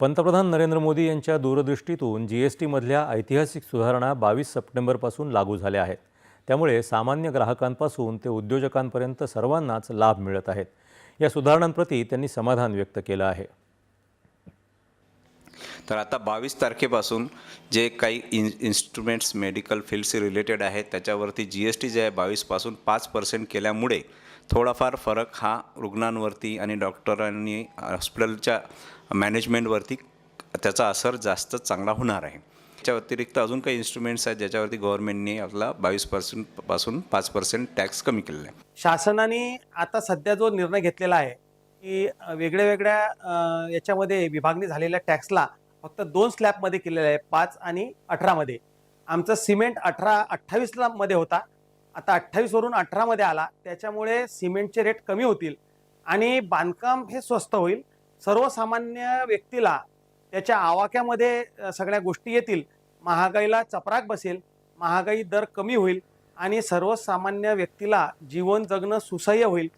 पंतप्रधान नरेंद्र मोदी यांच्या दूरदृष्टीतून G S टीमधल्या ऐतिहासिक सुधारणा बावीस सप्टेंबरपासून लागू झाल्या आहेत. त्यामुळे सामान्य ग्राहकांपासून ते उद्योजकांपर्यंत सर्वांनाच लाभ मिळत आहेत. या सुधारणांप्रती त्यांनी समाधान व्यक्त केलं आहे. तर आता बावीस तारखेपासून जे काही इन इन्स्ट्रुमेंट्स मेडिकल फील्डशी रिलेटेड आहेत त्याच्यावरती जी एस टी जे आहे बावीसपासून पाच पर्सेंट केल्यामुळे थोडाफार फरक हा रुग्णांवरती आणि डॉक्टरांनी हॉस्पिटलच्या मॅनेजमेंटवरती त्याचा असर जास्त चांगला होणार आहे. त्याच्या व्यतिरिक्त अजून काही इन्स्ट्रुमेंट्स आहेत ज्याच्यावरती गव्हर्नमेंटने आपला बावीस पर्सेंटपासून पाच पर्सेंट टॅक्स कमी केलेला आहे. शासनाने आता सध्या जो निर्णय घेतलेला आहे की वेगळ्या वेगळ्या याच्यामध्ये विभागणी झालेल्या टॅक्सला फक्त दोन स्लॅबमध्ये केलेला आहे पाच आणि अठरामध्ये. आमचं सिमेंट अठरा अठ्ठावीसला मध्ये होता. आता अठ्ठावीस वरून अठरामध्ये आला त्याच्यामुळे सिमेंटचे रेट कमी होतील आणि बांधकाम हे स्वस्त होईल. सर्वसामान्य व्यक्तीला त्याच्या आवाक्यामध्ये सगळ्या गोष्टी येतील. महागाईला चपराक बसेल महागाई दर कमी होईल आणि सर्वसामान्य व्यक्तीला जीवन जगणं सुसह्य होईल.